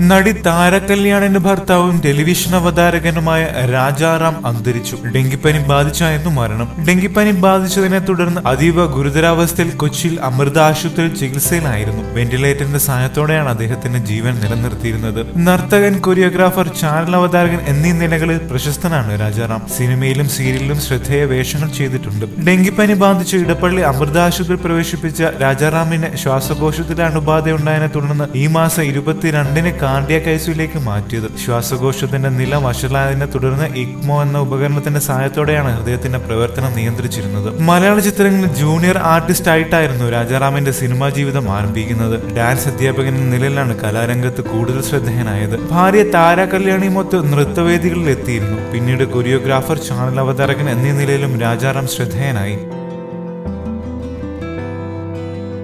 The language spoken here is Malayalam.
നടി താരകല്യാണിന്റെ ഭർത്താവും ടെലിവിഷൻ അവതാരകനുമായ രാജാറാം അന്തരിച്ചു. ഡെങ്കിപ്പനി ബാധിച്ചായിരുന്നു മരണം. ഡെങ്കിപ്പനി ബാധിച്ചതിനെ തുടർന്ന് അതീവ ഗുരുതരാവസ്ഥയിൽ കൊച്ചിയിൽ അമൃത ആശുപത്രിയിൽ ചികിത്സയിലായിരുന്നു. വെന്റിലേറ്ററിന്റെ സഹായത്തോടെയാണ് അദ്ദേഹത്തിന്റെ ജീവൻ നിലനിർത്തിയിരുന്നത്. നർത്തകൻ കൊറിയോഗ്രാഫർ ചാനൽ അവതാരകൻ എന്നീ നിലകളിൽ പ്രശസ്തനാണ് രാജാറാം. സിനിമയിലും സീരിയലിലും ശ്രദ്ധേയ വേഷങ്ങൾ ചെയ്തിട്ടുണ്ട്. ഡെങ്കിപ്പനി ബാധിച്ച് ഇടപ്പള്ളി അമൃത ആശുപത്രി പ്രവേശിപ്പിച്ച രാജാറാമിന് ശ്വാസകോശത്തിലെ അണുബാധയുണ്ടായതിനെ തുടർന്ന് ഈ മാസം ഇരുപത്തിരണ്ടിന് കാർഡിയാക് ഐസിയുലേക്ക് മാറ്റിയത്. ശ്വാസകോശത്തിന്റെ നില വഷളായതിനെ തുടർന്ന് ഇക്മോ എന്ന ഉപകരണത്തിന്റെ സഹായത്തോടെയാണ് ഹൃദയത്തിന്റെ പ്രവർത്തനം നിയന്ത്രിച്ചിരുന്നത്. മലയാള ചിത്രങ്ങളിൽ ജൂനിയർ ആർട്ടിസ്റ്റ് ആയിട്ടായിരുന്നു രാജാറാമിന്റെ സിനിമാ ജീവിതം ആരംഭിക്കുന്നത്. ഡാൻസ് അധ്യാപകൻ എന്ന നിലയിലാണ് കലാരംഗത്ത് കൂടുതൽ ശ്രദ്ധേയനായത്. ഭാര്യ താര കല്യാണിമൊത്ത് നൃത്തവേദികളിൽ എത്തിയിരുന്നു പിന്നീട് കൊറിയോഗ്രാഫർ ചാനൽ അവതാരകൻ എന്നീ നിലയിലും രാജാറാം ശ്രദ്ധേയനായി.